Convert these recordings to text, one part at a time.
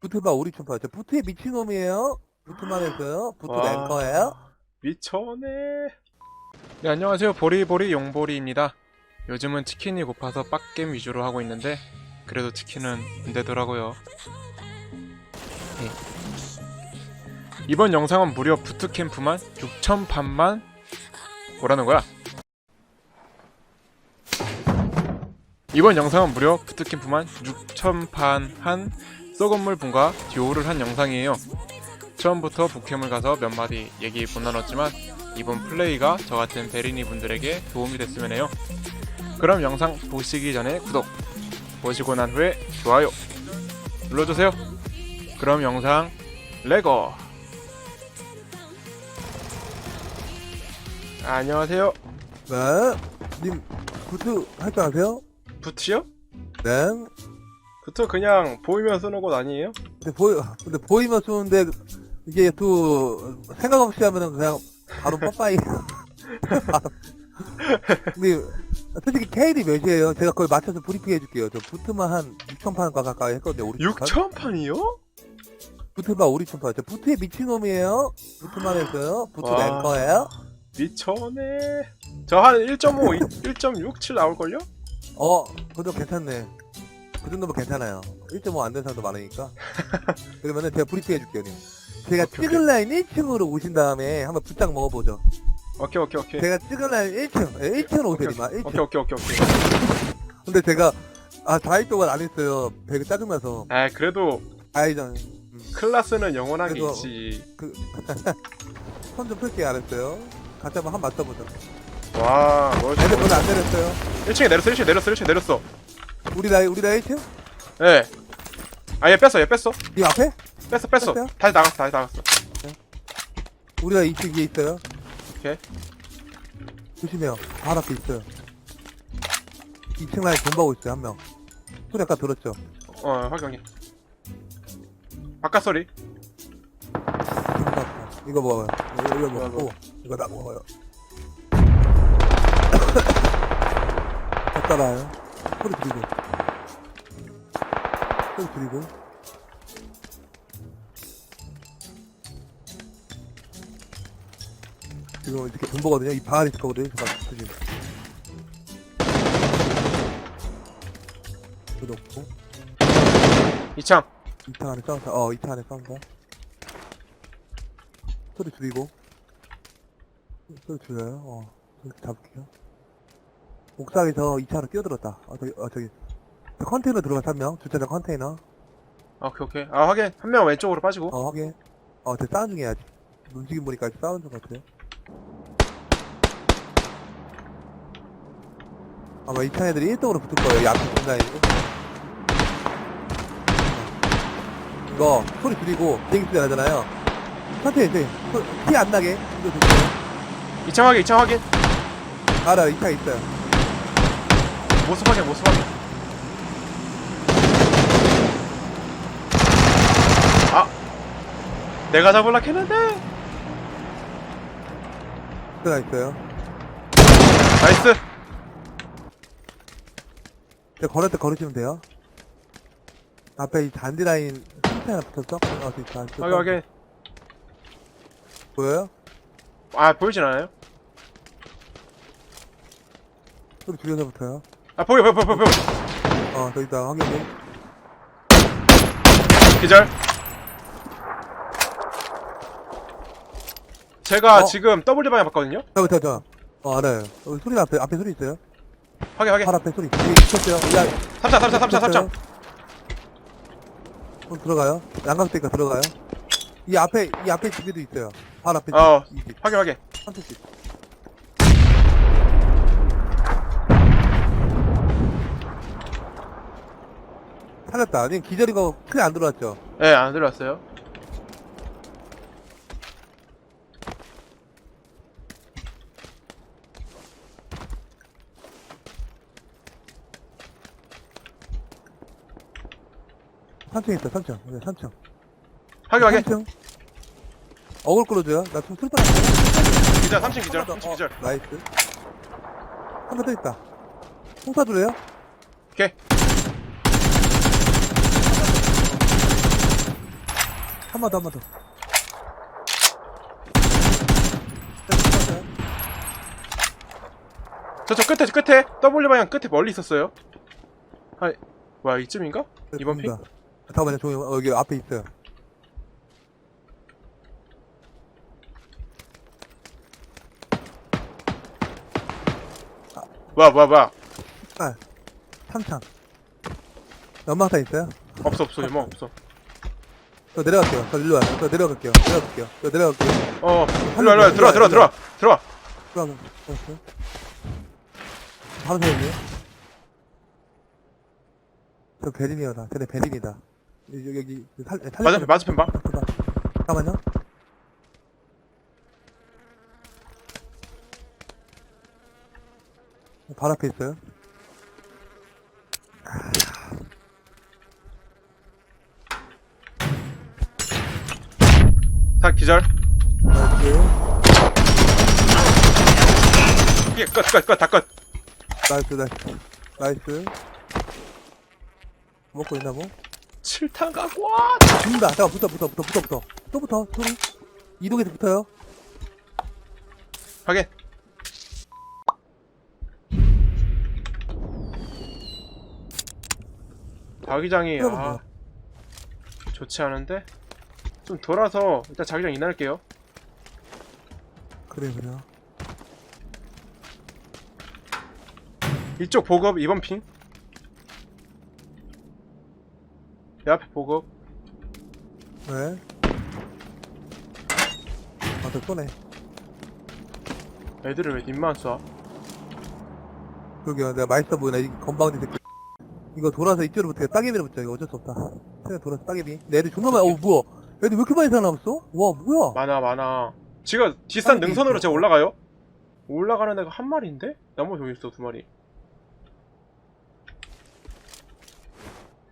부트바 우리 춤파. 저 부트에 미친놈이에요. 부트만 했어요. 부트 와. 랭커예요. 미쳐네. 네, 안녕하세요. 보리보리 용보리입니다. 요즘은 치킨이 고파서 빡겜 위주로 하고 있는데 그래도 치킨은 안 되더라고요. 네. 이번 영상은 무려 부트캠프만 6천 판만 오라는 거야. 이번 영상은 무려 부트캠프만 6천 판한 썩은물 분과 듀오를 한 영상이에요. 처음부터 북캠을 가서 몇 마디 얘기 못 나눴지만 이번 플레이가 저 같은 베리니 분들에게 도움이 됐으면 해요. 그럼 영상 보시기 전에 구독, 보시고 난 후에 좋아요 눌러주세요. 그럼 영상 레고. 안녕하세요. 네. 님, 부트 할 줄 아세요? 부트요? 네. 부트 그냥 보이면 쓰는 곳 아니에요? 근데 보이, 근데 보이면 쏘는데, 이게 또, 생각 없이 하면은 그냥 바로 빠빠이. 근데, 솔직히 KD 몇이에요? 제가 그걸 맞춰서 브리핑 해줄게요. 저 부트만 한 6천판 가까이 했거든요, 우리 춤파. 6천 판이요? 부트바 우리 춤파. 저 부트에 미친놈이에요. 부트만 했어요. 부트 와. 랭커예요. 미쳐네. 저 한 1.5, 1.67 나올걸요? 어, 그래도 괜찮네. 그 정도면 괜찮아요. 1.5 안 된 사람도 많으니까. 그러면은 제가 브리핑 해줄게요, 님. 제가 오케이, 찍은 라인 1층으로 오신 다음에 한번 부탁 먹어보죠. 오케이 오케이 오케이. 제가 찍은 라인 1층, 예, 1층으로 오세요, 이마. 1층. 오케이 오케이 오케이 오케이. 근데 제가, 아, 4일 동안 안 했어요. 배가 짜증나서. 아 그래도 아이전, 클라스는 영원하게 그래도- 있지. 손좀 풀게 안 했어요. 같이 한번 한번 맞춰보자. 와, 멋있어. 애들 별로 안 내렸어요. 1층에 내렸어, 1층에 내렸어, 1층에 내렸어. 우리 라인, 우리 라인 1층? 예. 아, 얘 뺐어, 얘 뺐어. 이 앞에? 뺐어, 뺐어. 뺐어요? 다시 나갔어, 다시 나갔어. 우리 라인 2층 위에 있어요. 오케이. 조심해요. 바로 앞에 있어요. 2층 라인 돈보고 있어요, 한 명. 소리 아까 들었죠? 어, 확인해. 바깥 소리. 이거 먹어요. 이거, 이거 먹고, 이거 나 먹어요. 갖다 놔요. 소리 줄이고. 소리 줄이고. 지금 이렇게 돈 보거든요. 이 방 안에 거거든요. 잠깐, 조심. 이거 넣고. 2창. 2차 안에 싸운다. 어, 2차 안에 싸운다. 소리 줄이고. 소리 줄여요. 어, 소리 잡을게요. 옥상에서 2차로 뛰어들었다. 어, 저기, 어, 저기. 저 컨테이너 들어가, 한 명. 주차장 컨테이너. 오케이, 오케이. 아, 확인. 한 명 왼쪽으로 빠지고. 어, 확인. 어, 저 싸운 중이야. 움직임 보니까 아직 싸운 중 같아요. 아마 2차 애들이 1등으로 붙을 거예요. 이 앞에 중간에. 이거, 소리 줄이고, 비행기 소리 나잖아요. 천천히, 천천히. 티안 나게. 이거 조심해요. 2창 확인, 2창 확인. 알아, 2차 있어요. 모습 확인, 모습 확인. 내가 잡으려 했는데! 하나 있어요. 나이스! 제가 걸을 때 걸으시면 돼요. 앞에 이 잔디 라인 힌트 하나 붙었어? 어, 저기 있다. 확인, 확인. 보여요? 아, 보이진 않아요? 소리 줄여서 붙어요. 아, 보여, 보여, 보여, 보여. 어, 저기 있다. 확인해. 기절. 제가 어? 지금 W 방향 봤거든요? 저, 저. 어, 알아요. 여기 소리 앞에, 앞에 소리 있어요. 확인, 확인. 발 앞에 소리. 여기 있었어요. 야, 3창, 3창, 3창, 3창. 어, 들어가요. 양각대니까 들어가요. 이 앞에, 이 앞에 집에도 있어요. 발 앞에 어. 집. 이 집. 확인, 확인. 한쪽 집. 살렸다. 아니, 기절인 거 크게 안 들어왔죠? 예, 안 들어왔어요. 산층 있어, 산층. 네, 산층. 확인, 확인. 3층. 어글 끌어줘요. 나 지금 술판 기절, 3층 기절, 3층 기절. 나이스. 한번더 있다. 홍사 줄래요? 오케이. 한 번 더, 한 번 더. 저 저 끝에 저 끝에 W 방향 끝에 멀리 있었어요. 아, 뭐야 이쯤인가? 이번 핑? 아, 잠깐만요, 종이 어, 여기 앞에 있어요. 뭐야 뭐야 뭐야? 아, 3창. 연막탄 있어요? 없어 없어 이모 없어. 저 내려갈게요. 저 일로 와요. 저 내려갈게요. 내려갈게요. 저 내려갈게요. 어, 일로 와, 일로 와, 들어와 들어와 들어와 들어와. 들어가면, 들어갔어요? 바로 세웠네요. 저 나. 쟤네 베린이다. 여기, 여기, 살, 살, 맞은편 맞은편 봐. 잠깐만요. 바로 앞에 있어요. 다 기절. 나이스. 예, 끝끝끝다 끝. 나이스, 나이스. 나이스. 먹고 있나 뭐? 7탄 갖고 와. 죽는다. 잠깐 붙어, 붙어, 붙어, 붙어, 붙어. 또 붙어, 소리. 이동해서 붙어요. 확인. 자기장이 아 뭐야? 좋지 않은데 좀 돌아서 일단 자기장 인할게요. 그래, 그래요. 이쪽 보급 2번 핑. 내 앞에 보급. 왜? 아, 저 쏘네. 애들을 왜 님만 쏴? 그러게요. 내가 맛있어 보이나, 이 건방진 새끼. 이거 돌아서 이쪽으로 붙어요. 따개비로 붙어. 이거 어쩔 수 없다. 그냥 돌아서 따개비. 내 애들 존나 많이, 어, 뭐야. 애들 왜 이렇게 많이 살아남았어? 와, 뭐야. 많아 많아. 지금 뒷산 아니, 능선으로 제가 올라가요? 올라가는 애가 한 마리인데? 나머지 저기 있어 두 마리.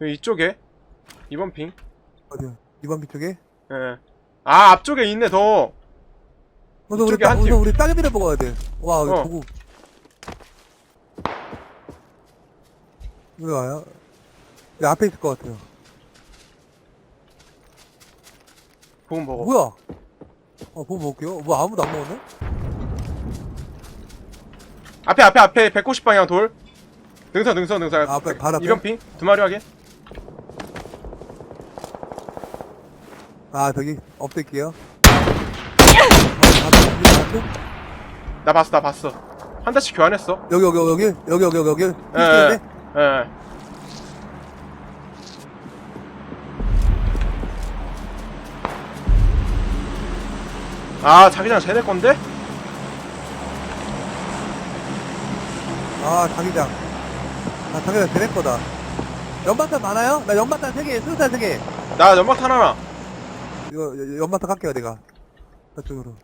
여기 이쪽에 2번 핑. 어디야? 이번 비 쪽에? 예. 아 앞쪽에 있네 더. 그래서 우리, 이쪽에 따, 한 팀. 그래서 우리 따개비를 먹어야 돼. 와, 어. 보고. 여기 와요? 내 앞에 있을 것 같아요. 보금 먹어. 뭐야? 어, 보고 먹을게요. 뭐 아무도 안 먹었네? 앞에 앞에 앞에 190 방향 돌. 능선 능선 능선. 아, 앞에, 바로 앞에? 2번 핑. 두 마리 확인. 아, 저기, 없앨게요. 나 봤어 나 봤어. 한 대씩 교환했어. 여기, 여기, 여기, 여기, 여기, 여기, 여기. 예. 예. 아 자기장 쟤네 건데? 아, 자기장. 아, 자기장 제네 거다. 연마탄 많아요? 나 연마탄 3개, 수류탄 3개. 나 연막탄 하나. 이거, 여- 연마탄 갈게요, 내가. 저쪽으로.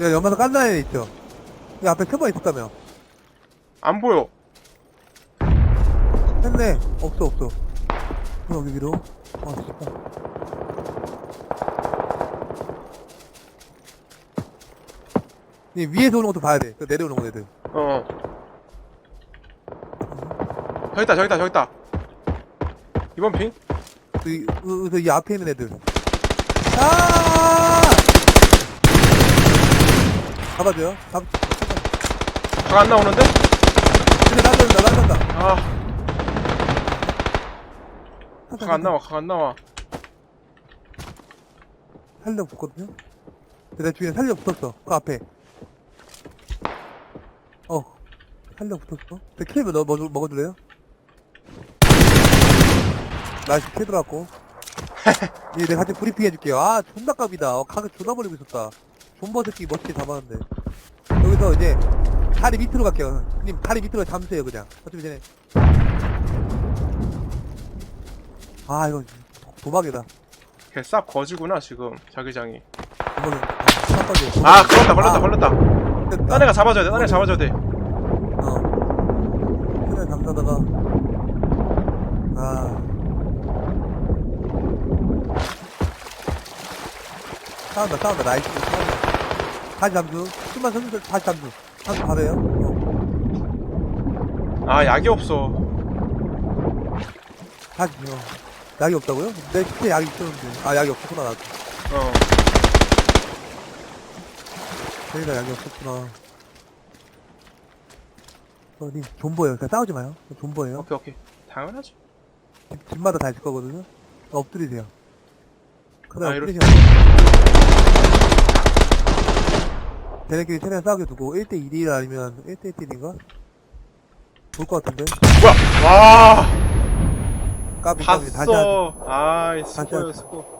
야, 연마탄 깐다는 애 있죠? 이 앞에 세번 있었다며. 안 보여. 했네. 없어, 없어. 여기 위로. 아, 진짜. 이 위에서 오는 것도 봐야 돼. 그 내려오는 거 애들. 어. 저기 있다 저기 있다 저기 있다. 이번 핑? 그, 이, 그, 그, 이 앞에 있는 애들. 아! 잡아줘요. 잡, 각안 나오는데? 근데 날려온다, 날려온다. 아, 각 안 나와 각 안 나와. 살려 붙거든요? 근데 내 주위에 살려 붙었어. 그 앞에. 어. 살려 붙었어. 내 킬을 넣어, 먹어, 먹어줄래요? 나이스 킬 들어갔고. 이 내가 같이 브리핑 해줄게요. 아, 존나 깝이다. 어, 각을 존나 벌리고 있었다. 존버 새끼 멋지게 잡았는데. 여기서 이제, 다리 밑으로 갈게요. 님, 다리 밑으로 잠수해요, 그냥. 어차피 쟤네. 아, 이거, 도박이다. 걔쌉 거지구나 지금 자기장이. 도박이다. 아. 아 걸렸다 걸렸다 아. 걸렸다. 딴 애가 잡아줘야 돼. 딴 애가 잡아줘야 돼. 감사다가. 아. 싸운다, 싸운다, 나이스. 싸운다. 다시 잠수. 숨만 선수들 다시 잠수. 잠수 바로에요. 어. 아 약이 없어 다시, 어. 약이 없다고요? 내 시체 약이 있었는데. 아, 약이 없었구나, 나도. 어 저희가 약이 없었구나. 어, 님, 존버예요. 그냥 싸우지 마요. 존버예요. 오케이 오케이 당연하지 집, 집마다 다 있을 거거든요. 엎드리세요. 그다음 아. 엎드리세요. 쟤네끼리 최대한 싸우게 두고 1대1이 아니면 1대1인가? 볼 것 같은데? 뭐야 와 까비 까비 다시 한 봤어 아이 다시 하자. 스코